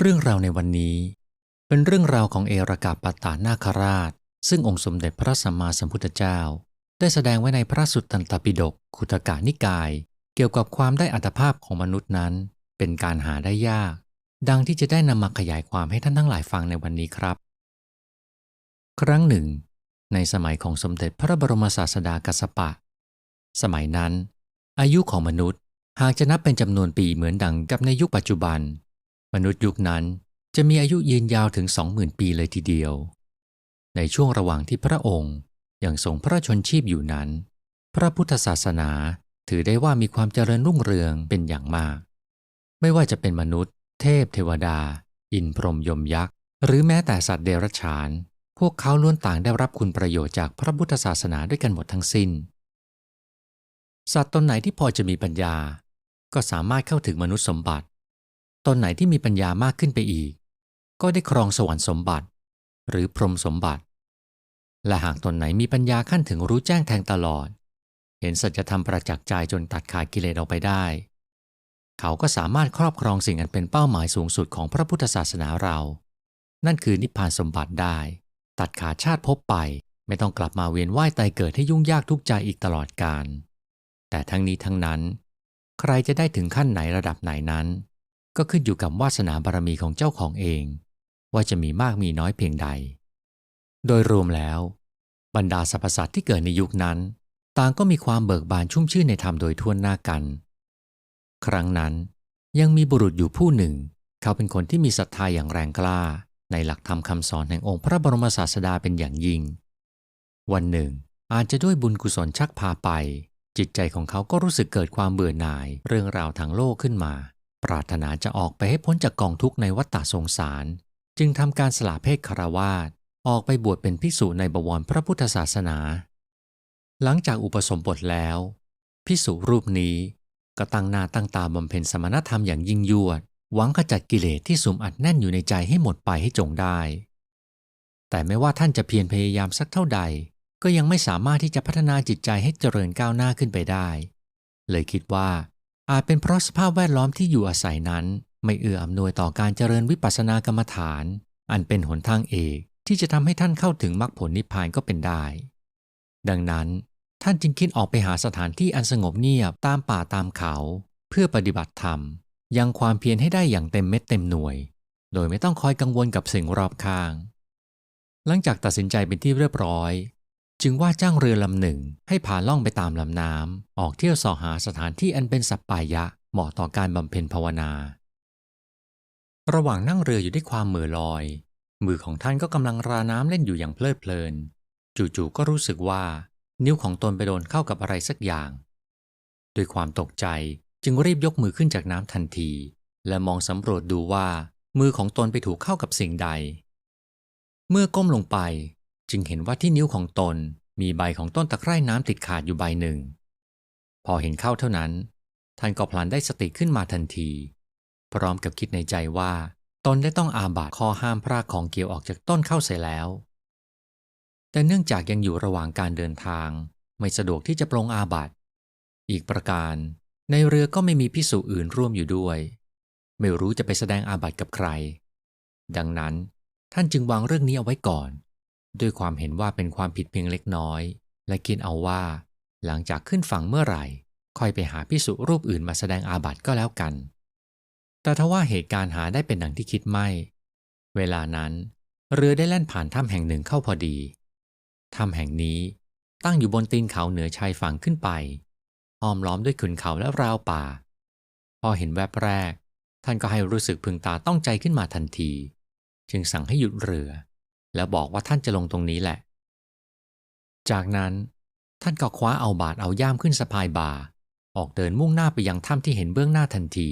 เรื่องราวในวันนี้ เป็นเรื่องราวของเอรากาปตานาคราช ซึ่งองค์สมเด็จพระสัมมาสัมพุทธเจ้า ได้แสดงไว้ในพระสุตตันตปิฎกขุตกานิกาย เกี่ยวกับความได้อัตภาพของมนุษย์นั้น เป็นการหาได้ยาก ดังที่จะได้นำมาขยายความให้ท่านทั้งหลายฟังในวันนี้ครับ ครั้งหนึ่ง ในสมัยของสมเด็จพระบรมศาสดากัสสปะ สมัยนั้น อายุของมนุษย์หากจะนับเป็นจำนวนปีเหมือนดังกับในยุคปัจจุบัน มนุษย์ยุคนั้นจะมีอายุยืนยาวถึง 20,000 ปีเลยทีเดียว ในช่วงระหว่างที่พระองค์ยังทรงพระชนชีพอยู่นั้น พระพุทธศาสนาถือได้ว่ามีความเจริญรุ่งเรืองเป็นอย่างมาก ไม่ว่าจะเป็นมนุษย์ เทพเทวดา อินพรหมยมยักษ์ หรือแม้แต่สัตว์เดรัจฉาน พวกเขาล้วนต่างได้รับคุณประโยชน์จากพระพุทธศาสนาด้วยกันหมดทั้งสิ้น สัตว์ตนไหนที่พอจะมีปัญญา ก็สามารถเข้าถึงมนุษย์สมบัติ ตนไหนที่มีปัญญามากขึ้นไปอีก ก็ได้ครองสวรรค์สมบัติ หรือพรหมสมบัติ และหากตนไหนมีปัญญาขั้นถึงรู้แจ้งแทงตลอด เห็นสัจธรรมประจักษ์ใจจนตัดขาดกิเลสออกไปได้ เขาก็สามารถครอบครองสิ่งอันเป็นเป้าหมายสูงสุดของพระพุทธศาสนาเรา นั่นคือนิพพานสมบัติได้ ตัดขาดชาติภพไป ไม่ต้องกลับมาเวียนว่ายตายเกิดให้ยุ่งยากทุกใจอีกตลอดกาลแต่ทั้งนี้ทั้งนั้น ใครจะได้ถึงขั้นไหนระดับไหนนั้น ก็ขึ้นอยู่กับวาสนาบารมีของเจ้าของเอง ว่าจะมีมากมีน้อยเพียงใด โดยรวมแล้ว บรรดาสรรพสัตว์ที่เกิดในยุคนั้น ต่างก็มีความเบิกบานชุ่มชื่นในธรรมโดยทั่วหน้ากัน ครั้งนั้นยังมีบุรุษอยู่ผู้หนึ่ง เขาเป็นคนที่มีศรัทธาอย่างแรงกล้า ในหลักธรรมคำสอนแห่งองค์พระบรมศาสดาเป็นอย่างยิ่ง วันหนึ่ง อาจจะด้วยบุญกุศลชักพาไป จิตใจของเขาก็รู้สึกเกิดความเบื่อหน่ายเรื่องราวทางโลกขึ้นมา ปรารถนาจะออกไปให้พ้นจากกองทุกข์ในวัฏฏะสงสาร จึงทำการสละเพศคารวาสออกไปบวชเป็นภิกษุในบวรพระพุทธศาสนา หลังจากอุปสมบทแล้ว ภิกษุรูปนี้ก็ตั้งหน้าตั้งตาบำเพ็ญสมณธรรมอย่างยิ่งยวด หวังขจัดกิเลสที่สุมอัดแน่นอยู่ในใจให้หมดไปให้จงได้ แต่ไม่ว่าท่านจะเพียรพยายามสักเท่าใด ก็ยังไม่สามารถที่จะพัฒนาจิตใจให้เจริญก้าวหน้าขึ้นไปได้ เลยคิดว่า อาจเป็นเพราะสภาพแวดล้อมที่อยู่อาศัยนั้น ไม่เอื้ออำนวยต่อการเจริญวิปัสสนากรรมฐาน อันเป็นหนทางเอกที่จะทำให้ท่านเข้าถึงมรรคผลนิพพานก็เป็นได้ ดังนั้น ท่านจึงคิดออกไปหาสถานที่อันสงบเงียบตามป่าตามเขา เพื่อปฏิบัติธรรม ยังความเพียรให้ได้อย่างเต็มเม็ดเต็มหน่วย โดยไม่ต้องคอยกังวลกับสิ่งรอบข้าง หลังจากตัดสินใจเป็นที่เรียบร้อย จึงว่าจ้างเรือลำหนึ่งให้พาล่องไปตามลำน้ำออกเที่ยวสอหาสถานที่อันเป็นสัปปายะเหมาะต่อการบำเพ็ญภาวนา ระหว่างนั่งเรืออยู่ด้วยความเหม่อลอย มือของท่านก็กำลังราน้ำเล่นอยู่อย่างเพลิดเพลิน จู่ๆก็รู้สึกว่า นิ้วของตนไปโดนเข้ากับอะไรสักอย่าง ด้วยความตกใจจึงรีบยกมือขึ้นจากน้ำทันที และมองสำรวจดูว่า มือของตนไปถูกเข้ากับสิ่งใด เมื่อก้มลงไป จึงเห็นว่าที่นิ้วของตนมีใบของต้นตะไคร่น้ำติดขาดอยู่ใบหนึ่ง พอเห็นเข้าเท่านั้น ท่านก็พลันได้สติขึ้นมาทันที พร้อมกับคิดในใจว่า ตนได้ต้องอาบัตข้อห้ามพรากของเกี่ยวออกจากต้นเข้าเสียแล้ว แต่เนื่องจากยังอยู่ระหว่างการเดินทาง ไม่สะดวกที่จะปรงอาบัตอีกประการ ในเรือก็ไม่มีพิสูจอื่นร่วมอยู่ด้วย ไม่รู้จะไปแสดงอาบัตกับใคร ดังนั้นท่านจึงวางเรื่องนี้เอาไว้ก่อน ด้วยความเห็นว่าเป็นความผิดเพียงเล็กน้อย และคิดเอาว่า หลังจากขึ้นฝั่งเมื่อไหร่ ค่อยไปหาพิสุรูปอื่นมาแสดงอาบัติก็แล้วกัน แต่ทว่าเหตุการณ์หาได้เป็นดังที่คิดไม่ เวลานั้น เรือได้แล่นผ่านถ้ำแห่งหนึ่งเข้าพอดีถ้ำแห่งนี้ตั้งอยู่บนตีนเขาเหนือชายฝั่งขึ้นไปอ้อมล้อมด้วยขุนเขาและราวป่า พอเห็นแวบแรก ท่านก็ให้รู้สึกพึงตาต้องใจขึ้นมาทันที จึงสั่งให้หยุดเรือ แล้วบอกว่าท่านจะลงตรงนี้แหละ จากนั้นท่านก็คว้าเอาบาดเอาย่ามขึ้นสะพายบาออกเดินมุ่งหน้าไปยังถ้ำที่เห็นเบื้องหน้าทันที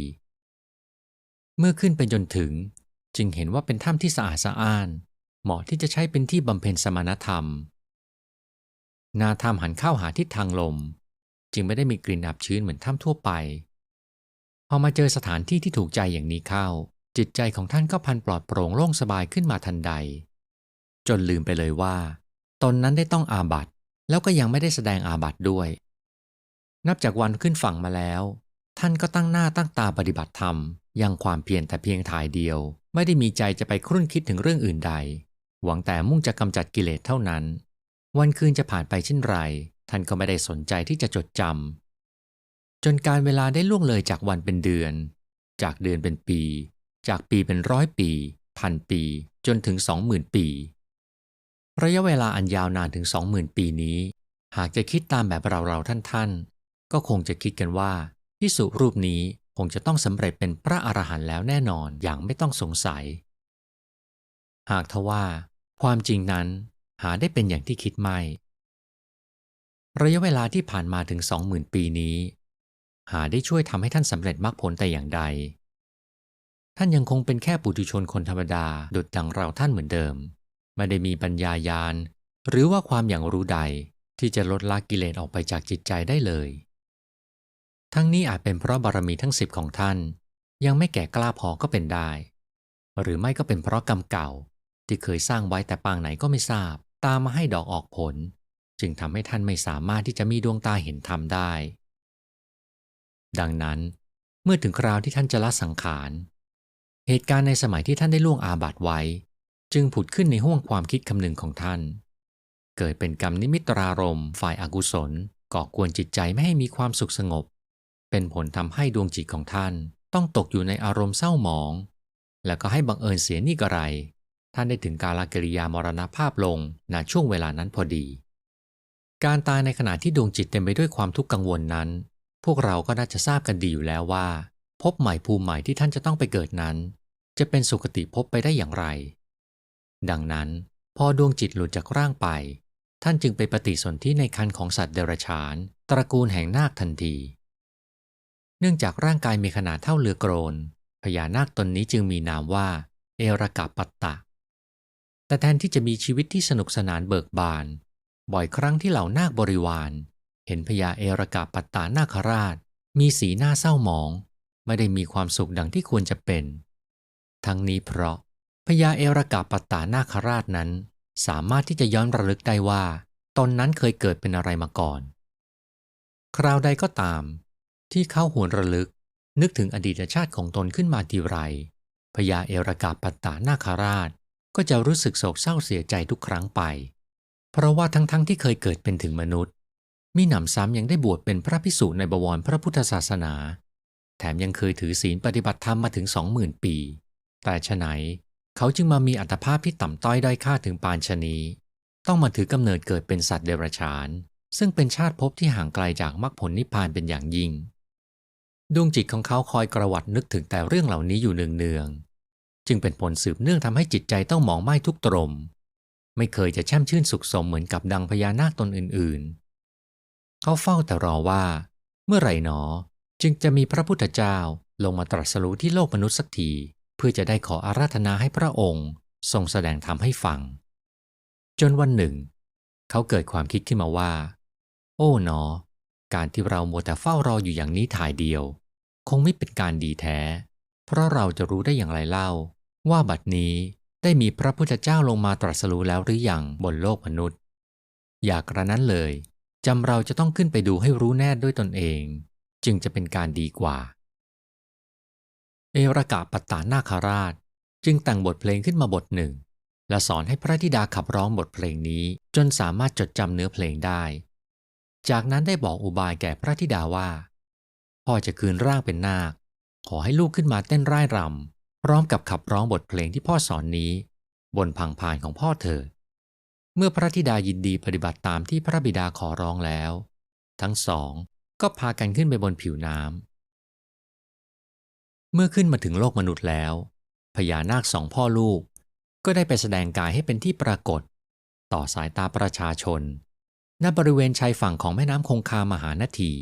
เมื่อขึ้นไปจนถึง จึงเห็นว่าเป็นถ้ำที่สะอาดสะอ้าน เหมาะที่จะใช้เป็นที่บำเพ็ญสมณธรรม นาถ้ำหันเข้าหาทิศทางลม จึงไม่ได้มีกลิ่นอับชื้นเหมือนถ้ำทั่วไป พอมาเจอสถานที่ที่ถูกใจอย่างนี้เข้า จิตใจของท่านก็พันปลอดโปร่งโล่งสบายขึ้นมาทันใด จนลืมไปเลยว่า ตนนั้นได้ต้องอาบัตแล้วก็ยังไม่ได้แสดงอาบัตด้วย นับจากวันขึ้นฝั่งมาแล้ว ท่านก็ตั้งหน้าตั้งตาปฏิบัติธรรมยังความเพียรแต่เพียงถ่ายเดียว ไม่ได้มีใจจะไปครุ่นคิดถึงเรื่องอื่นใด หวังแต่มุ่งจะกำจัดกิเลสเท่านั้น วันคืนจะผ่านไปเช่นไร ท่านก็ไม่ได้สนใจที่จะจดจำจนการเวลาได้ล่วงเลยจากวันเป็นเดือน จากเดือนเป็นปี จากปีเป็นร้อยปี พันปี จนถึงสองหมื่นปี ระยะเวลาอันยาวนานถึงสองหมื่นปีนี้ หากจะคิดตามแบบเราเราท่านๆ ก็คงจะคิดกันว่าพิสุรูปนี้คงจะต้องสำเร็จเป็นพระอรหันต์แล้วแน่นอนอย่างไม่ต้องสงสัย หากทว่า ความจริงนั้นหาได้เป็นอย่างที่คิดไม่ ระยะเวลาที่ผ่านมาถึงสองหมื่นปีนี้ หาได้ช่วยทำให้ท่านสำเร็จมรรคผลแต่อย่างใด ท่านยังคงเป็นแค่ปุถุชนคนธรรมดาดุดดังเราท่านเหมือนเดิม ไม่ได้มีปัญญายาณ หรือว่าความอย่างรู้ใดที่จะลดละกิเลสออกไปจากจิตใจได้เลย ทั้งนี้อาจเป็นเพราะบารมีทั้งสิบของท่าน ยังไม่แก่กล้าพอก็เป็นได้ หรือไม่ก็เป็นเพราะกรรมเก่าที่เคยสร้างไว้แต่ปางไหนก็ไม่ทราบ ตามมาให้ดอกออกผล จึงทำให้ท่านไม่สามารถที่จะมีดวงตาเห็นธรรมได้ ดังนั้น เมื่อถึงคราวที่ท่านจะละสังขาร เหตุการณ์ในสมัยที่ท่านได้ล่วงอาบัติไว้ จึงผุดขึ้นในห้วงความคิดคำนึงของท่าน เกิดเป็นกรรมนิมิตรารมณ์ฝ่ายอากุศลก่อกวนจิตใจไม่ให้มีความสุขสงบ เป็นผลทำให้ดวงจิตของท่านต้องตกอยู่ในอารมณ์เศร้าหมอง แล้วก็ให้บังเอิญเสียนี่กระไร ท่านได้ถึงกาลกิริยามรณภาพลงณช่วงเวลานั้นพอดี การตายในขณะที่ดวงจิตเต็มไปด้วยความทุกข์กังวลนั้น พวกเราก็น่าจะทราบกันดีอยู่แล้วว่า พบใหม่ภูมิใหม่ที่ท่านจะต้องไปเกิดนั้น จะเป็นสุคติภพไปได้อย่างไร ดังนั้น พอดวงจิตหลุดจากร่างไป ท่านจึงไปปฏิสนธิในคันของสัตว์เดรัจฉาน ตระกูลแห่งนาคทันที เนื่องจากร่างกายมีขนาดเท่าเรือโกรนพญานาคตนนี้จึงมีนามว่า เอรกาปัตตะ แต่แทนที่จะมีชีวิตที่สนุกสนานเบิกบาน บ่อยครั้งที่เหล่านาคบริวาร เห็นพญาเอรกาปัตตานาคราช มีสีหน้าเศร้าหมอง ไม่ได้มีความสุขดังที่ควรจะเป็น ทั้งนี้เพราะ พญาเอรกาปตานาคราชนั้น สามารถที่จะย้อนระลึกได้ว่า ตนนั้นเคยเกิดเป็นอะไรมาก่อน คราวใดก็ตาม ที่เข้าหวนระลึกนึกถึงอดีตชาติของตนขึ้นมาทีไรพญาเอรกาปตานาคราชก็จะรู้สึกโศกเศร้าเสียใจทุกครั้งไป เพราะว่าทั้งๆทที่เคยเกิดเป็นถึงมนุษย์ มีหนำซ้ำยังได้บวชเป็นพระพิสุในบวรพระพุทธศาสนา แถมยังเคยถือศีลปฏิบัติธรรมมาถึงสองหมื่นปี แต่ฉะไหน เขาจึงมามีอัตภาพที่ต่ำต้อยด้อยค่าถึงปานชนี ต้องมาถือกำเนิดเกิดเป็นสัตว์เดรัจฉาน ซึ่งเป็นชาติภพที่ห่างไกลจากมรรคผลนิพพานเป็นอย่างยิ่ง ดวงจิตของเขาคอยกระวัดนึกถึงแต่เรื่องเหล่านี้อยู่เนืองๆ จึงเป็นผลสืบเนื่องทำให้จิตใจต้องมองไม่ทุกตรม ไม่เคยจะแช่มชื่นสุขสมเหมือนกับดังพญานาคตนอื่นๆ เขาเฝ้าแต่รอว่า เมื่อไหร่หนอ จึงจะมีพระพุทธเจ้าลงมาตรัสรู้ที่โลกมนุษย์สักที เพื่อจะได้ขออาราธนาให้พระองค์ทรงแสดงธรรมให้ฟัง จนวันหนึ่ง เขาเกิดความคิดขึ้นมาว่า โอ้หนอ การที่เราโมแต่เฝ้ารออยู่อย่างนี้ถ่ายเดียว คงไม่เป็นการดีแท้ เพราะเราจะรู้ได้อย่างไรเล่า ว่าบัดนี้ได้มีพระพุทธเจ้าลงมาตรัสรู้แล้วหรืออยังบนโลกมนุษย์ อยากกระนั้นเลยจำเราจะต้องขึ้นไปดูให้รู้แน่ด้วยตนเอง จึงจะเป็นการดีกว่า เอรกะปัตตานาคาราช จึงแต่งบทเพลงขึ้นมาบทหนึ่ง และสอนให้พระธิดาขับร้องบทเพลงนี้จนสามารถจดจำเนื้อเพลงได้ จากนั้นได้บอกอุบายแก่พระธิดาว่า พ่อจะคืนร่างเป็นนาค ขอให้ลูกขึ้นมาเต้นร่ายรำพร้อมกับขับร้องบทเพลงที่พ่อสอนนี้ บนพังพานของพ่อเธอ เมื่อพระธิดายินดีปฏิบัติตามที่พระบิดาขอร้องแล้ว ทั้งสองก็พากันขึ้นไปบนผิวน้ำ เมื่อขึ้นมาถึงโลกมนุษย์แล้ว พญานาคสองพ่อลูก ก็ได้ไปแสดงกายให้เป็นที่ปรากฏ ต่อสายตาประชาชน ณบริเวณชายฝั่งของแม่น้ำคงคามหานาที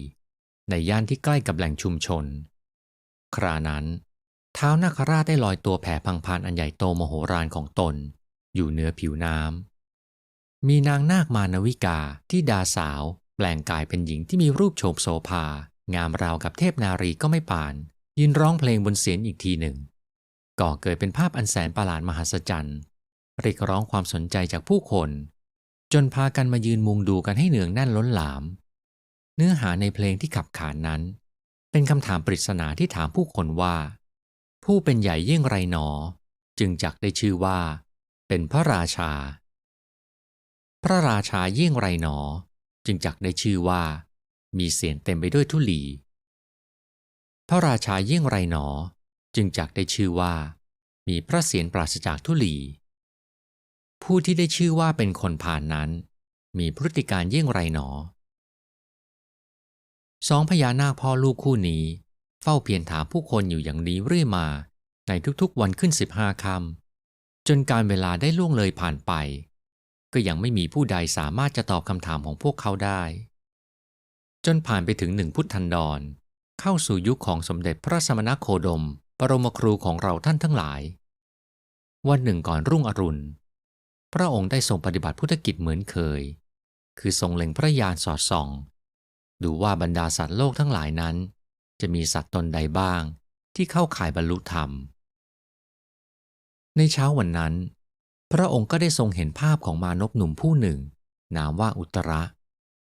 ในย่านที่ใกล้กับแหล่งชุมชน ครานั้น เท้านาคราชได้ลอยตัวแผ่พังพานอันใหญ่โตมโหฬารของตน อยู่เหนือผิวน้ำมีนางนาคมานวิกาที่ดาสาว แปลงกายเป็นหญิงที่มีรูปโฉมโสภางามราวกับเทพนารีก็ไม่ปาน ยืนร้องเพลงบนเสียงอีกทีหนึ่ง ก่อเกิดเป็นภาพอันแสนประหลาดมหัศจรรย์เรียกร้องความสนใจจากผู้คน จนพากันมายืนมุงดูกันให้เหนืองแน่นล้นหลาม เนื้อหาในเพลงที่ขับขานนั้น เป็นคำถามปริศนาที่ถามผู้คนว่า ผู้เป็นใหญ่ยิ่งไรหนอ จึงจักได้ชื่อว่า เป็นพระราชา พระราชายิ่งไรหนอ จึงจักได้ชื่อว่า มีเสียงเต็มไปด้วยทุลี ระราชายิ่งไรหนอ จึงจักได้ชื่อว่า มีพระเสียรปราศจากทุลี ผู้ที่ได้ชื่อว่าเป็นคนผ่านนั้น มีพฤติการยิ่งไรหนอ สองพญานาคพ่อลูกคู่นี้ เฝ้าเพียรถามผู้คนอยู่อย่างนี้เรื่อยมา ในทุกๆวันขึ้นสิบห้าคำจนการเวลาได้ล่วงเลยผ่านไป ก็ยังไม่มีผู้ใดสามารถจะตอบคำถามของพวกเขาได้ จนผ่านไปถึงหนึ่งพุทธันดร เข้าสู่ยุคของสมเด็จพระสมณโคดม ปรมครูของเราท่านทั้งหลาย วันหนึ่งก่อนรุ่งอรุณ พระองค์ได้ทรงปฏิบัติพุทธกิจเหมือนเคย คือทรงเล็งพระยานสอดส่อง ดูว่าบรรดาสัตว์โลกทั้งหลายนั้น จะมีสัตว์ตนใดบ้าง ที่เข้าข่ายบรรลุธรรม ในเช้าวันนั้น พระองค์ก็ได้ทรงเห็นภาพของมานพหนุ่มผู้หนึ่ง นามว่าอุตระ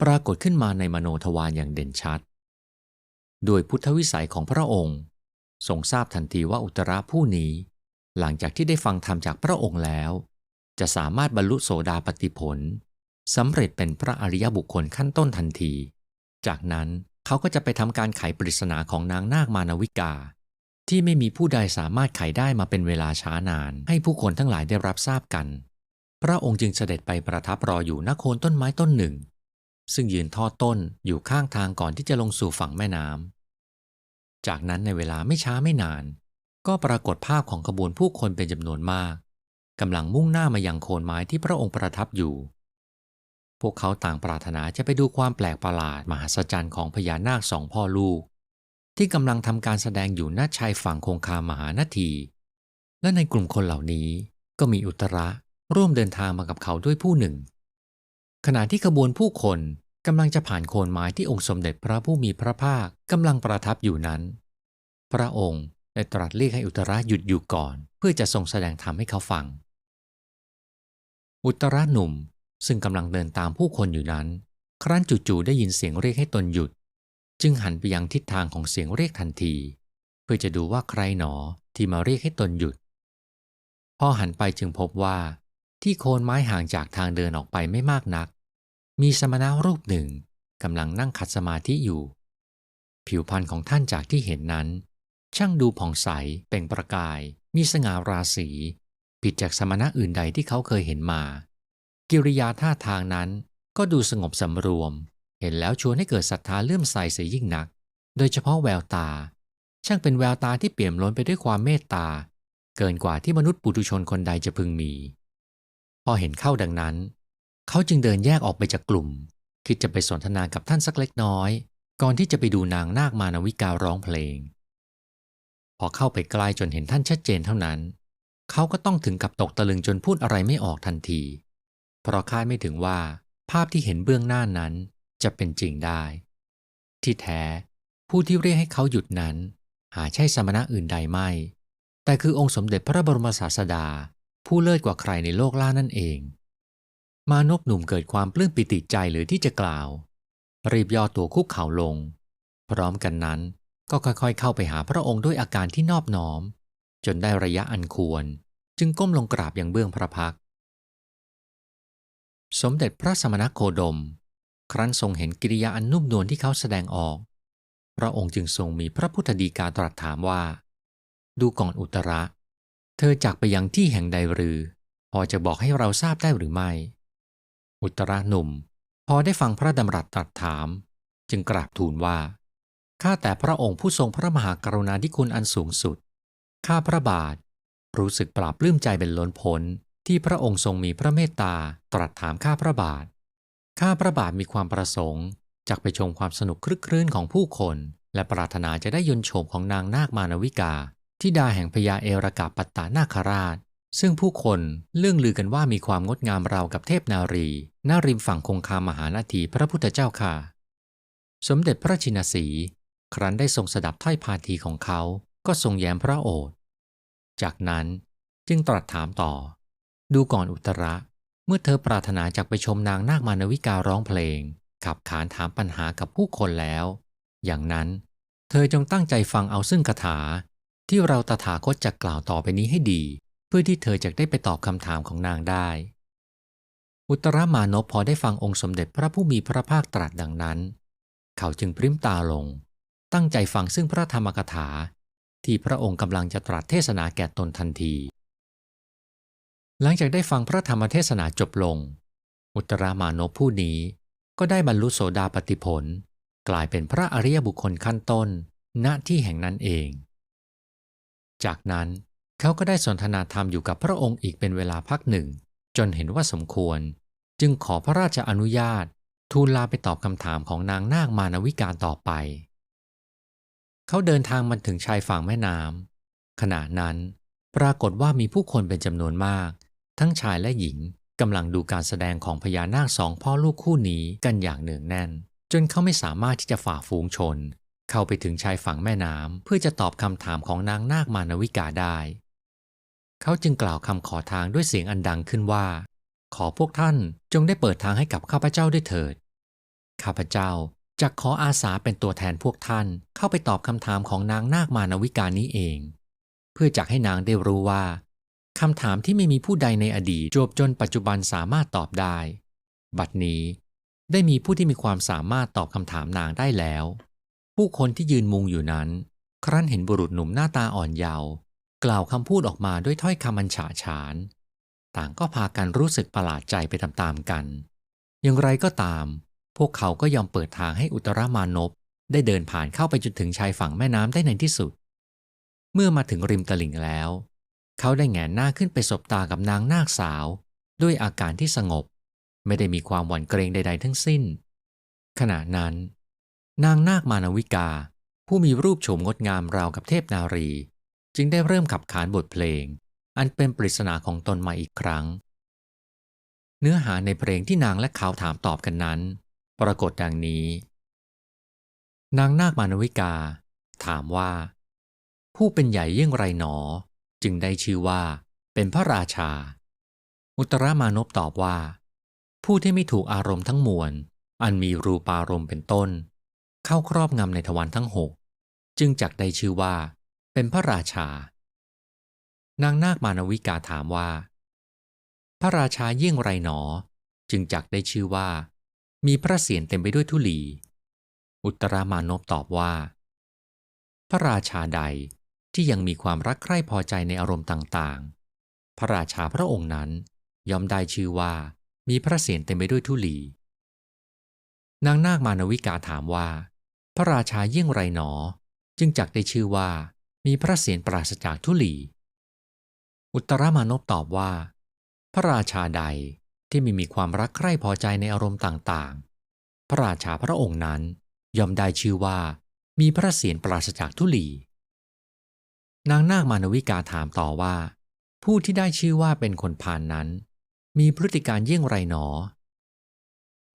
ปรากฏขึ้นมาในมโนทวารอย่างเด่นชัด โดยพุทธวิสัยของพระองค์ทรงทราบทันทีว่าอุตระผู้นี้ หลังจากที่ได้ฟังธรรมจากพระองค์แล้ว จะสามารถบรรลุโสดาปติผลสำเร็จเป็นพระอริยบุคคลขั้นต้นทันที จากนั้นเขาก็จะไปทำการไขปริศนาของนางนาคมานวิกา ที่ไม่มีผู้ใดสามารถไขได้มาเป็นเวลาช้านาน ให้ผู้คนทั้งหลายได้รับทราบกัน พระองค์จึงเสด็จไปประทับรออยู่ณโคนต้นไม้ต้นหนึ่ง ซึ่งยืนทอดต้นอยู่ข้างทางก่อนที่จะลงสู่ฝั่งแม่น้ำ จากนั้นในเวลาไม่ช้าไม่นาน ก็ปรากฏภาพของขบวนผู้คนเป็นจำนวนมากกำลังมุ่งหน้ามายังโคนไม้ที่พระองค์ประทับอยู่ พวกเขาต่างปรารถนาจะไปดูความแปลกประหลาดมหัศจรรย์ของพญานาคสองพ่อลูก ที่กำลังทำการแสดงอยู่ณชายฝั่งคงคามหานาที และในกลุ่มคนเหล่านี้ก็มีอุตระร่วมเดินทางมากับเขาด้วยผู้หนึ่ง ขณะที่ขบวนผู้คนกำลังจะผ่านโคนไม้ที่องค์สมเด็จพระผู้มีพระภาคกำลังประทับอยู่นั้น พระองค์ได้ตรัสเรียกให้อุตระหยุดอยู่ก่อน เพื่อจะทรงแสดงธรรมให้เขาฟัง อุตระหนุ่มซึ่งกำลังเดินตามผู้คนอยู่นั้น ครั้นจู่ๆได้ยินเสียงเรียกให้ตนหยุด จึงหันไปยังทิศทางของเสียงเรียกทันที เพื่อจะดูว่าใครหนอที่มาเรียกให้ตนหยุด พอหันไปจึงพบว่า ที่โคนไม้ห่างจากทางเดินออกไปไม่มากนัก มีสมณะรูปหนึ่งกำลังนั่งขัดสมาธิอยู่ ผิวพรรณของท่านจากที่เห็นนั้น ช่างดูผ่องใสเปล่งประกาย มีสง่าราศีผิดจากสมณะอื่นใดที่เขาเคยเห็นมา กิริยาท่าทางนั้นก็ดูสงบสำรวม เห็นแล้วชวนให้เกิดศรัทธาเลื่อมใสเสียยิ่งนัก โดยเฉพาะแววตา ช่างเป็นแววตาที่เปี่ยมล้นไปด้วยความเมตตา เกินกว่าที่มนุษย์ปุถุชนคนใดจะพึงมี พอเห็นเข้าดังนั้น เขาจึงเดินแยกออกไปจากกลุ่ม คิดจะไปสนทนากับท่านสักเล็กน้อย ก่อนที่จะไปดูนางนาคมานวิการ้องเพลง พอเข้าไปใกล้จนเห็นท่านชัดเจนเท่านั้น เขาก็ต้องถึงกับตกตะลึงจนพูดอะไรไม่ออกทันที เพราะคาดไม่ถึงว่าภาพที่เห็นเบื้องหน้านั้นจะเป็นจริงได้ ที่แท้ ผู้ที่เรียกให้เขาหยุดนั้น หาใช่สมณะอื่นใดไม่ แต่คือองค์สมเด็จพระบรมศาสดา ผู้เลิศกว่าใครในโลกล่านั่นเอง มานพหนุ่มเกิดความปลื้มปิติใจหรือที่จะกล่าว รีบย่อตัวคุกเข่าลง พร้อมกันนั้นก็ค่อยๆ เข้าไปหาพระองค์ด้วยอาการที่นอบน้อม จนได้ระยะอันควร จึงก้มลงกราบอย่างเบื้องพระพัก สมเด็จพระสมณโคดม ครั้นทรงเห็นกิริยาอันนุ่มนวลที่เขาแสดงออก พระองค์จึงทรงมีพระพุทธดีกาตรัสถามว่า ดูก่อนอุตระ เธอจากไปยังที่แห่งใดหรือ พอจะบอกให้เราทราบได้หรือไม่ อุตระหนุ่ม พอได้ฟังพระดำรัสตรัสถาม จึงกราบทูลว่า ข้าแต่พระองค์ผู้ทรงพระมหากรุณาธิคุณอันสูงสุด ข้าพระบาท รู้สึกปราบปลื้มใจเป็นล้นพ้นที่พระองค์ทรงมีพระเมตตาตรัสถามข้าพระบาท ข้าพระบาทมีความประสงค์จากไปชมความสนุกครึกครื้นของผู้คน และปรารถนาจะได้ยนโฉมของนางนาคมานวิกา ที่ดาแห่งพญาเอรากาปัตตานาคราช ซึ่งผู้คนเรื่องลือกันว่ามีความงดงามราวกับเทพนารีหน้าริมฝั่งคงคามหานาทีพระพุทธเจ้าค่ะ สมเด็จพระชินสี ครั้นได้ทรงสดับถ้อยพาทีของเขาก็ทรงแย้มพระโอษฐ์จากนั้นจึงตรัสถามต่อ ดูก่อนอุตระ เมื่อเธอปรารถนาจากไปชมนางนาคมานวิการ้องเพลง ขับขานถามปัญหากับผู้คนแล้ว อย่างนั้น เธอจงตั้งใจฟังเอาซึ่งคาถาที่เราตถาคตจะกล่าวต่อไปนี้ให้ดี พื่อพื่อที่เธอจะได้ไปตอบคำถามของนางได้ อุตรามานพพอได้ฟังองค์สมเด็จพระผู้มีพระภาคตรัสดังนั้น เขาจึงพริ้มตาลง ตั้งใจฟังซึ่งพระธรรมกถา ที่พระองค์กำลังจะตรัสเทศนาแก่ตนทันที หลังจากได้ฟังพระธรรมเทศนาจบลง อุตรามานพผู้นี้ก็ได้บรรลุโสดาปติผล กลายเป็นพระอริยบุคคลขั้นต้น ณที่แห่งนั้นเอง จากนั้น เขาก็ได้สนทนาธรรมอยู่กับพระองค์อีกเป็นเวลาพักหนึ่ง จนเห็นว่าสมควร จึงขอพระราชอนุญาต ทูลลาไปตอบคำถามของนางนาคมานวิกาต่อไป เขาเดินทางมาถึงชายฝั่งแม่น้ำขณะนั้นปรากฏว่ามีผู้คนเป็นจำนวนมาก ทั้งชายและหญิงกำลังดูการแสดงของพญานาคสองพ่อลูกคู่นี้กันอย่างเนืองแน่น จนเขาไม่สามารถที่จะฝ่าฝูงชน เข้าไปถึงชายฝั่งแม่น้ำเพื่อจะตอบคำถามของนางนาคมานวิกาได้ เขาจึงกล่าวคำขอทางด้วยเสียงอันดังขึ้นว่า ขอพวกท่านจงได้เปิดทางให้กับข้าพเจ้าด้วยเถิด ข้าพเจ้าจะขออาสาเป็นตัวแทนพวกท่านเข้าไปตอบคำถามของนางนาคมานวิกานี้เอง เพื่อจักให้นางได้รู้ว่าคำถามที่ไม่มีผู้ใดในอดีตจวบจนปัจจุบันสามารถตอบได้ บัดนี้ได้มีผู้ที่มีความสามารถตอบคำถามนางได้แล้ว ผู้คนที่ยืนมุงอยู่นั้น ครั้นเห็นบุรุษหนุ่มหน้าตาอ่อนเยาว์ กล่าวคำพูดออกมาด้วยถ้อยคำอันฉาฉาน ต่างก็พากันรู้สึกประหลาดใจไปตามๆกัน อย่างไรก็ตาม พวกเขาก็ยอมเปิดทางให้อุตรามานพได้เดินผ่านเข้าไปจนถึงชายฝั่งแม่น้ำได้ในที่สุด เมื่อมาถึงริมตลิ่งแล้ว เขาได้แงนหน้าขึ้นไปสบตากับนางนาคสาว ด้วยอาการที่สงบ ไม่ได้มีความหวั่นเกรงใด ๆ ทั้งสิ้น ขณะนั้น นางนาคมานวิกา ผู้มีรูปโฉมงดงามราวกับเทพนารี จึงได้เริ่มขับขานบทเพลง อันเป็นปริศนาของตนมาอีกครั้ง เนื้อหาในเพลงที่นางและเขาถามตอบกันนั้น ปรากฏดังนี้ นางนาคมานวิกา ถามว่า ผู้เป็นใหญ่เยี่ยงไรหนอ จึงได้ชื่อว่า เป็นพระราชา อุตรามานพตอบว่า ผู้ที่ไม่ถูกอารมณ์ทั้งมวล อันมีรูปารมณ์เป็นต้น เข้าครอบงำในทวารทั้งหกจึงจักได้ชื่อว่า เป็นพระราชา นางนาคมานวิกาถามว่า พระราชาเยี่ยงไรหนอ จึงจักได้ชื่อว่า มีพระเศียรเต็มไปด้วยทุลี อุตรามานพตอบว่า พระราชาใดที่ยังมีความรักใคร่พอใจในอารมณ์ต่างๆ พระราชาพระองค์นั้นย่อมได้ชื่อว่า มีพระเศียรเต็มไปด้วยทุลี นางนาคมานวิกาถามว่า พระราชาเยี่ยงไรหนอ จึงจักได้ชื่อว่า มีพระเศียรปราศจากทุลี อุตรมานพตอบว่า พระราชาใดที่ไม่มีความรักใคร่พอใจในอารมณ์ต่างๆ พระราชาพระองค์นั้นย่อมได้ชื่อว่า มีพระเศียรปราศจากทุลี นางนาคมานวิกาถามต่อว่า ผู้ที่ได้ชื่อว่าเป็นคนพานนั้น มีพฤติการเยี่ยงไรหนอ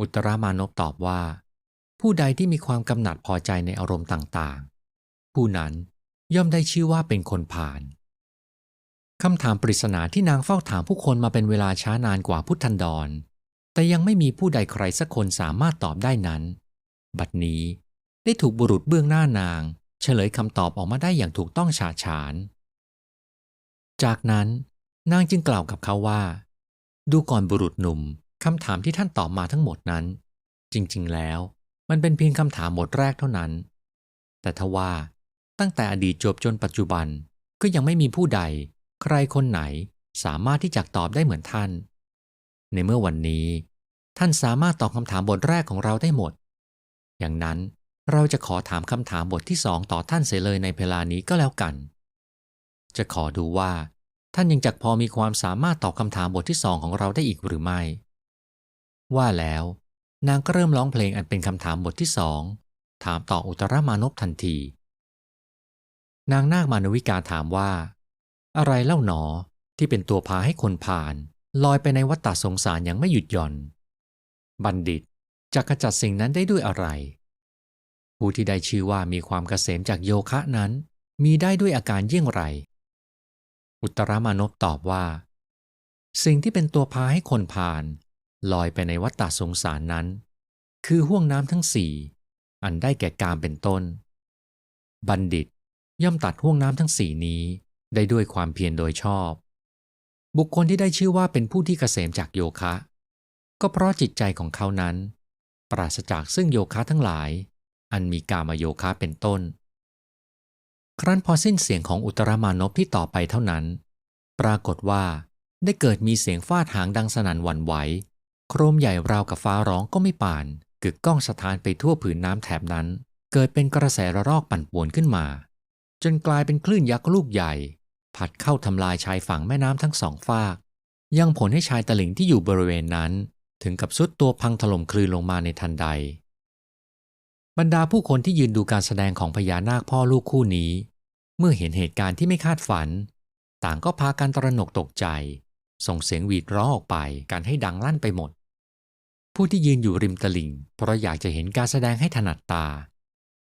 อุตรามานพตอบว่า ผู้ใดที่มีความกำหนัดพอใจในอารมณ์ต่างๆ ผู้นั้น ย่อมได้ชื่อว่าเป็นคนผ่านคำถามปริศนาที่นางเฝ้าถามผู้คนมาเป็นเวลาช้านานกว่าพุทธันดร แต่ยังไม่มีผู้ใดใครสักคนสามารถตอบได้นั้น บัดนี้ได้ถูกบุรุษเบื้องหน้านาง เฉลยคำตอบออกมาได้อย่างถูกต้องฉาฉาน จากนั้น นางจึงกล่าวกับเขาว่า ดูก่อนบุรุษหนุ่มคำถามที่ท่านตอบมาทั้งหมดนั้น จริงๆแล้ว มันเป็นเพียงคำถามบทแรกเท่านั้น แต่ทว่า ตั้งแต่อดีตจบจนปัจจุบันก็ยังไม่มีผู้ใด ใครคนไหนสามารถที่จะตอบได้เหมือนท่าน ในเมื่อวันนี้ ท่านสามารถตอบคำถามบทแรกของเราได้หมด อย่างนั้นเราจะขอถามคำถามบทที่สองต่อท่านเสียเลยในเวลานี้ก็แล้วกัน จะขอดูว่า ท่านยังจักพอมีความสามารถตอบคำถามบทที่สองของเราได้อีกหรือไม่ ว่าแล้ว นางก็เริ่มร้องเพลงอันเป็นคำถามบทที่สองถามต่ออุตรามานพทันที นางนาคมานวิกาถามว่า อะไรเล่าหนอที่เป็นตัวพาให้คนผ่าน ลอยไปในวัฏฏสงสารอย่างไม่หยุดหย่อน บัณฑิตจะกระจัดสิ่งนั้นได้ด้วยอะไร ผู้ที่ได้ชื่อว่ามีความเกษมจากโยคะนั้น มีได้ด้วยอาการเยี่ยงไร อุตรามานพตอบว่า สิ่งที่เป็นตัวพาให้คนผ่าน ลอยไปในวัฏฏสงสารนั้น คือห่วงน้ำทั้งสี่อันได้แก่กามเป็นต้น บัณฑิต ย่อมตัดห่วงน้ำทั้งสี่นี้ ได้ด้วยความเพียรโดยชอบ บุคคลที่ได้ชื่อว่าเป็นผู้ที่เกษมจากโยคะ ก็เพราะจิตใจของเขานั้น ปราศจากซึ่งโยคะทั้งหลาย อันมีกามโยคะเป็นต้น ครั้นพอสิ้นเสียงของอุตรามานพที่ต่อไปเท่านั้น ปรากฏว่าได้เกิดมีเสียงฟาดหางดังสนั่นหวั่นไหวโครมใหญ่ราวกับฟ้าร้องก็ไม่ป่านกึกก้องสถานไปทั่วผืนน้ำแถบนั้น เกิดเป็นกระแสระลอกปั่นป่วนขึ้นมา จนกลายเป็นคลื่นยักษ์ลูกใหญ่ ผัดเข้าทำลายชายฝั่งแม่น้ำทั้งสองฝากยังผลให้ชายตลิ่งที่อยู่บริเวณนั้น ถึงกับสุดตัวพังถล่มคลืนลงมาในทันใด บรรดาผู้คนที่ยืนดูการแสดงของพญานาคพ่อลูกคู่นี้ เมื่อเห็นเหตุการณ์ที่ไม่คาดฝัน ต่างก็พากันตระหนกตกใจ ส่งเสียงหวีดร้องออกไปการให้ดังลั่นไปหมด ผู้ที่ยืนอยู่ริมตลิ่งเพราะอยากจะเห็นการแสดงให้ถนัดตา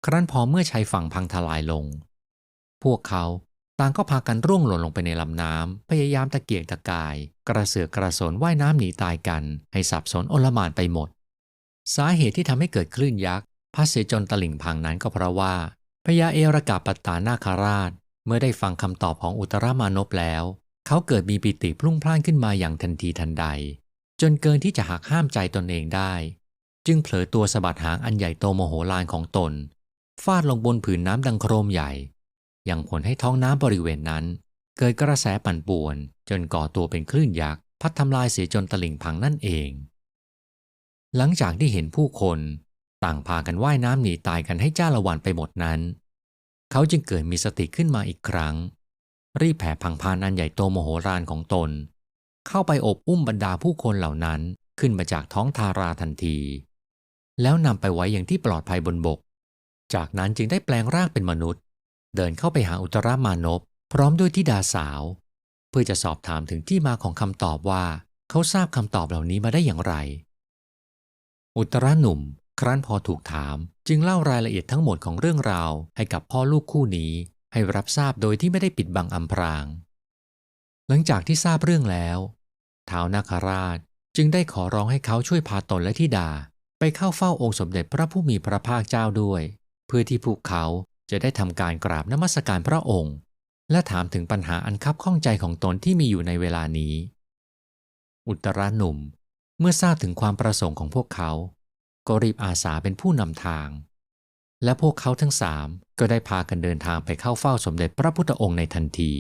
ครั้นพอเมื่อชายฝั่งพังทลายลง พวกเขาต่างก็พากันร่วงหล่นลงไปในลำน้ำพยายามตะเกียกตะกาย กระเสือกกระสนว่ายน้ำหนีตายกัน ให้สับสนโอลมานไปหมด สาเหตุที่ทำให้เกิดคลื่นยักษ์พัดเสจนตลิ่งพังนั้นก็เพราะว่าพญาเอรากาปตตานาคาราช เมื่อได้ฟังคำตอบของอุตรามานพแล้ว เขาเกิดมีปิติพลุ่งพล่านขึ้นมาอย่างทันทีทันใด จนเกินที่จะหักห้ามใจตนเองได้ จึงเผลอตัวสะบัดหางอันใหญ่โตโมโหลานของตนฟาดลงบนผืนน้ำดังโครมใหญ่ ยังผลให้ท้องน้ำบริเวณนั้น เกิดกระแสปั่นป่วน จนก่อตัวเป็นคลื่นยักษ์พัดทำลายเสียจนตลิ่งพังนั่นเอง หลังจากที่เห็นผู้คน ต่างพากันว่ายน้ำหนีตายกันให้จ้าละวันไปหมดนั้น เขาจึงเกิดมีสติขึ้นมาอีกครั้ง รีบแผ่พังพานอันใหญ่โตโมโหรานของตน เข้าไปอบอุ้มบรรดาผู้คนเหล่านั้นขึ้นมาจากท้องทาราทันที แล้วนำไปไว้อย่างที่ปลอดภัยบนบก จากนั้นจึงได้แปลงร่างเป็นมนุษย์ เดินเข้าไปหาอุตรามานพพร้อมด้วยทิดาสาว เพื่อจะสอบถามถึงที่มาของคำตอบว่า เขาทราบคำตอบเหล่านี้มาได้อย่างไร อุตราหนุ่ม ครั้นพอถูกถาม จึงเล่ารายละเอียดทั้งหมดของเรื่องราวให้กับพ่อลูกคู่นี้ ให้รับทราบโดยที่ไม่ได้ปิดบังอำพราง หลังจากที่ทราบเรื่องแล้วท้าวนาคราชจึงได้ขอร้องให้เขาช่วยพาตนและทิดา ไปเข้าเฝ้าองค์สมเด็จพระผู้มีพระภาคเจ้าด้วย เพื่อที่พวกเขา จะได้ทำการกราบนมัสการพระองค์ และถามถึงปัญหาอันคับข้องใจของตนที่มีอยู่ในเวลานี้ อุตราหนุ่มเมื่อทราบถึงความประสงค์ของพวกเขา ก็รีบอาสาเป็นผู้นำทาง และพวกเขาทั้งสามก็ได้พากันเดินทางไปเข้าเฝ้าสมเด็จพระพุทธองค์ในทันที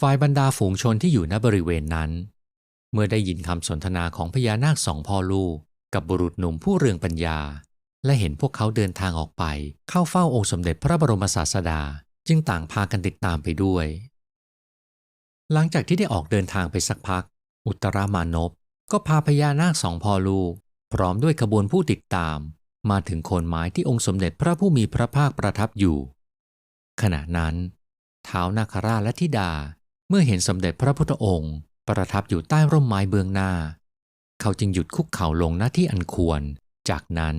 ฝ่ายบรรดาฝูงชนที่อยู่ณบริเวณนั้น เมื่อได้ยินคำสนทนาของพญานาคสองพ่อลูกกับบุรุษหนุ่มผู้เรืองปัญญา และเห็นพวกเขาเดินทางออกไป เข้าเฝ้าองค์สมเด็จพระบรมศาสดา จึงต่างพากันติดตามไปด้วย หลังจากที่ได้ออกเดินทางไปสักพัก อุตรามานพก็พาพญานาคสองพ่อลูก พร้อมด้วยขบวนผู้ติดตาม มาถึงโคนไม้ที่องค์สมเด็จพระผู้มีพระภาคประทับอยู่ ขณะนั้นท้าวนาคราชและธิดาเมื่อเห็นสมเด็จพระพุทธองค์ ประทับอยู่ใต้ร่มไม้เบื้องหน้า เขาจึงหยุดคุกเข่าลงหน้าที่อันควร จากนั้น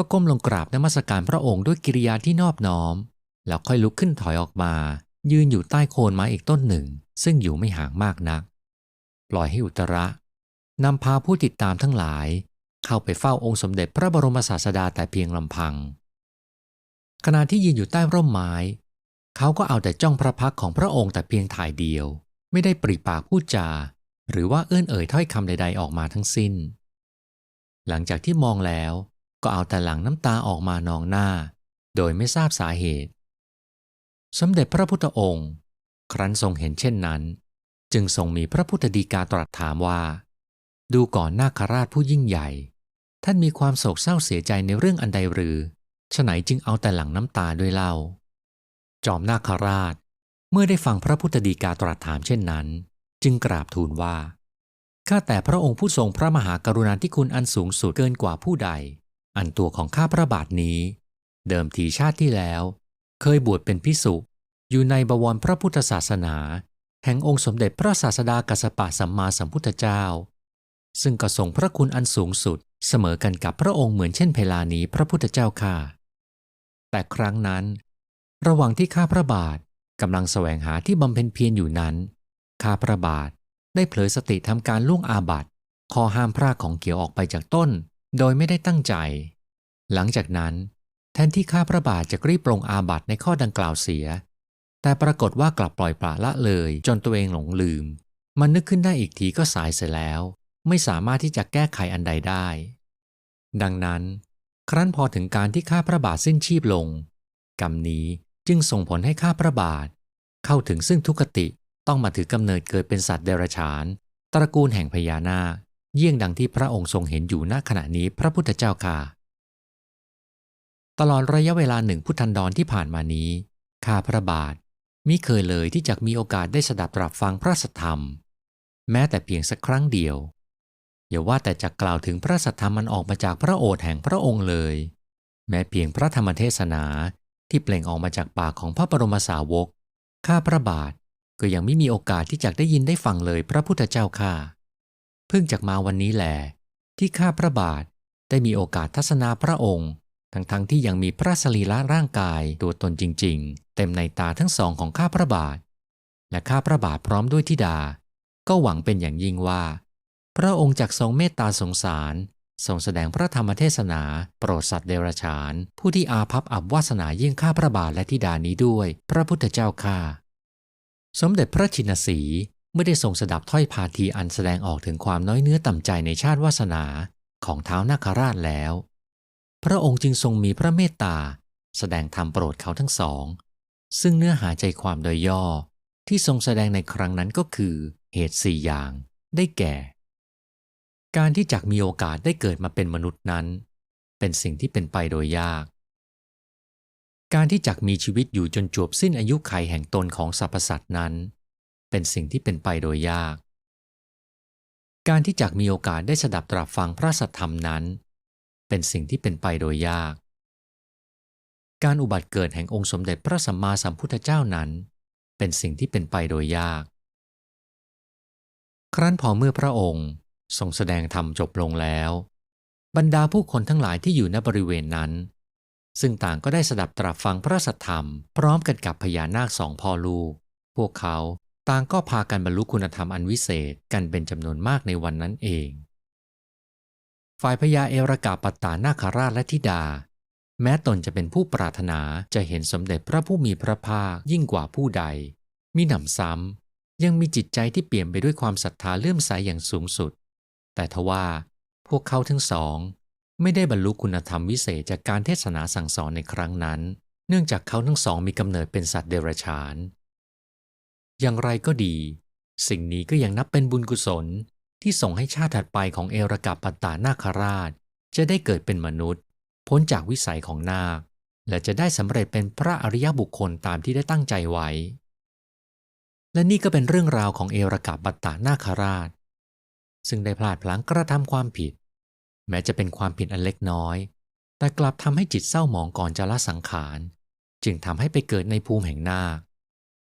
ก็ก้มลงกราบนมัสการพระองค์ด้วยกิริยาที่นอบน้อม แล้วค่อยลุกขึ้นถอยออกมา ยืนอยู่ใต้โคนไม้อีกต้นหนึ่ง ซึ่งอยู่ไม่ห่างมากนัก ปล่อยให้อุตระนำพาผู้ติดตามทั้งหลาย เข้าไปเฝ้าองค์สมเด็จพระบรมศาสดาแต่เพียงลำพัง ขณะที่ยืนอยู่ใต้ร่มไม้ เขาก็เอาแต่จ้องพระพักของพระองค์แต่เพียงถ่ายเดียว ไม่ได้ปริปากพูดจา หรือว่าเอื้อนเอ่ยถ้อยคำใด ๆ ออกมาทั้งสิ้น หลังจากที่มองแล้ว ก็เอาแต่หลังน้ำตาออกมานองหน้า โดยไม่ทราบสาเหตุ สมเด็จพระพุทธองค์ ครั้นทรงเห็นเช่นนั้น จึงทรงมีพระพุทธดีกาตรัสถามว่า ดูก่อนนาคราชผู้ยิ่งใหญ่ ท่านมีความโศกเศร้าเสียใจในเรื่องอันใดหรือฉไหนจึงเอาแต่หลังน้ำตาด้วยเล่า จอมนาคราช เมื่อได้ฟังพระพุทธดีกาตรัสถามเช่นนั้น จึงกราบทูลว่าข้าแต่พระองค์ผู้ทรงพระมหากรุณาธิคุณอันสูงสุดเกินกว่าผู้ใด อันตัวของข้าพระบาทนี้ เดิมทีชาติที่แล้ว เคยบวชเป็นพิสุอยู่ในบวรพระพุทธศาสนา แห่งองค์สมเด็จพระศาสดากัสสปะสัมมาสัมพุทธเจ้า ซึ่งก็ทรงพระคุณอันสูงสุดเสมอกันกับพระองค์เหมือนเช่นเพลานี้พระพุทธเจ้าค่ะ แต่ครั้งนั้น ระหว่างที่ข้าพระบาทกำลังแสวงหาที่บำเพ็ญเพียรอยู่นั้น ข้าพระบาทได้เผลอสติทำการล่วงอาบัติคอห้ามพรากของเขียวออกไปจากต้น โดยไม่ได้ตั้งใจ หลังจากนั้น แทนที่ข้าพระบาทจะรีบปรงอาบัติในข้อดังกล่าวเสีย แต่ปรากฏว่ากลับปล่อยปละละเลยจนตัวเองหลงลืม มันนึกขึ้นได้อีกทีก็สายเสียแล้ว ไม่สามารถที่จะแก้ไขอันใดได้ ดังนั้น ครั้นพอถึงการที่ข้าพระบาทสิ้นชีพลง กรรมนี้จึงส่งผลให้ข้าพระบาท เข้าถึงซึ่งทุกติต้องมาถือกำเนิดเกิดเป็นสัตว์เดรัจฉาน ตระกูลแห่งพญานาค เยี่ยงดังที่พระองค์ทรงเห็นอยู่ณขณะนี้พระพุทธเจ้าค่ะ ตลอดระยะเวลาหนึ่งพุทธันดรที่ผ่านมานี้ข้าพระบาทมิเคยเลยที่จะมีโอกาสได้สดับตรับฟังพระสัทธรรม แม้แต่เพียงสักครั้งเดียว อย่าว่าแต่จะกล่าวถึงพระสัทธรรมมันออกมาจากพระโอษฐ์แห่งพระองค์เลย แม้เพียงพระธรรมเทศนาที่เปล่งออกมาจากปากของพระบรมสาวก ข้าพระบาทก็ยังไม่มีโอกาสที่จะได้ยินได้ฟังเลยพระพุทธเจ้าข้า เพิ่งจากมาวันนี้แหละที่ข้าพระบาทได้มีโอกาสทัศนาพระองค์ทั้งๆทที่ยังมีพระสรีระร่างกายตัวตนจริง ๆ เต็มในตาทั้งสองของข้าพระบาท และข้าพระบาทพร้อมด้วยธิดา ก็หวังเป็นอย่างยิ่งว่า พระองค์จักทรงเมตตาสงสารทรงแสดงพระธรรมเทศนาโปรดสัตว์เดรัจฉาน ผู้ที่อาภัพอับวาสนายิ่งข้าพระบาทและธิดานี้ด้วย พระพุทธเจ้าข้าสมเด็จพระชินสี เมื่อได้ทรงสดับถ้อยพาทีอันแสดงออกถึงความน้อยเนื้อต่ำใจในชาติวาสนาของเท้านาคราชแล้ว พระองค์จึงทรงมีพระเมตตา แสดงธรรมโปรดเขาทั้งสอง ซึ่งเนื้อหาใจความโดยย่อที่ทรงแสดงในครั้งนั้นก็คือเหตุสี่อย่าง ได้แก่ การที่จักมีโอกาสได้เกิดมาเป็นมนุษย์นั้น เป็นสิ่งที่เป็นไปโดยยาก การที่จักมีชีวิตอยู่จนจวบสิ้นอายุไขแห่งตนของสรรพสัตว์นั้น เป็นสิ่งที่เป็นไปโดยยาก การที่จักมีโอกาสได้สดับตรับฟังพระสัทธรรมนั้น เป็นสิ่งที่เป็นไปโดยยาก การอุบัติเกิดแห่งองค์สมเด็จพระสัมมาสัมพุทธเจ้านั้น เป็นสิ่งที่เป็นไปโดยยาก ครั้นพอเมื่อพระองค์ทรงแสดงธรรมจบลงแล้ว บรรดาผู้คนทั้งหลายที่อยู่ณบริเวณนั้น ซึ่งต่างก็ได้สดับตรับฟังพระสัทธรรม พร้อมกันกับพญานาคสองพ่อลูก พวกเขา ต่างก็พากันบรรลุคุณธรรมอันวิเศษกันเป็นจำนวนมากในวันนั้นเอง ฝ่ายพญาเอรากาปัตตานาคาราชและธิดา แม้ตนจะเป็นผู้ปรารถนาจะเห็นสมเด็จพระผู้มีพระภาคยิ่งกว่าผู้ใดมีหนำซ้ำยังมีจิตใจที่เปลี่ยมไปด้วยความศรัทธาเลื่อมใสยอย่างสูงสุด แต่ทว่าพวกเขาทั้งสอง ไม่ได้บรรลุคุณธรรมวิเศษจากการเทศนาสั่งสอนในครั้งนั้น เนื่องจากเขาทั้งสองมีกำเนิดเป็นสัตว์เดรัจฉาน อย่างไรก็ดี สิ่งนี้ก็ยังนับเป็นบุญกุศลที่ส่งให้ชาติถัดไปของเอรกับปัตตานาคราช จะได้เกิดเป็นมนุษย์ พ้นจากวิสัยของนาค และจะได้สำเร็จเป็นพระอริยบุคคลตามที่ได้ตั้งใจไว้ และนี่ก็เป็นเรื่องราวของเอรกับปัตตานาคราช ซึ่งได้พลาดพลั้งกระทำความผิด แม้จะเป็นความผิดอันเล็กน้อย แต่กลับทำให้จิตเศร้าหมองก่อนจะละสังขาร จึงทำให้ไปเกิดในภูมิแห่งนาค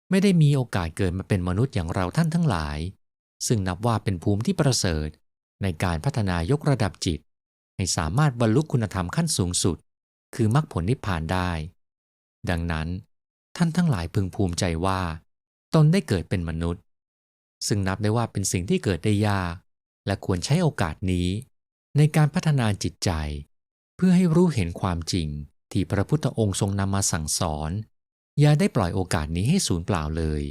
ไม่ได้มีโอกาสเกิดมาเป็นมนุษย์อย่างเราท่านทั้งหลาย ซึ่งนับว่าเป็นภูมิที่ประเสริฐ ในการพัฒนายกระดับจิต ให้สามารถบรรลุคุณธรรมขั้นสูงสุด คือมรรคผลนิพพานได้ ดังนั้น ท่านทั้งหลายพึงภูมิใจว่า ตนได้เกิดเป็นมนุษย์ ซึ่งนับได้ว่าเป็นสิ่งที่เกิดได้ยาก และควรใช้โอกาสนี้ ในการพัฒนาจิตใจ เพื่อให้รู้เห็นความจริงที่พระพุทธองค์ทรงนำมาสั่งสอน อย่าได้ปล่อยโอกาสนี้ให้สูญเปล่าเลย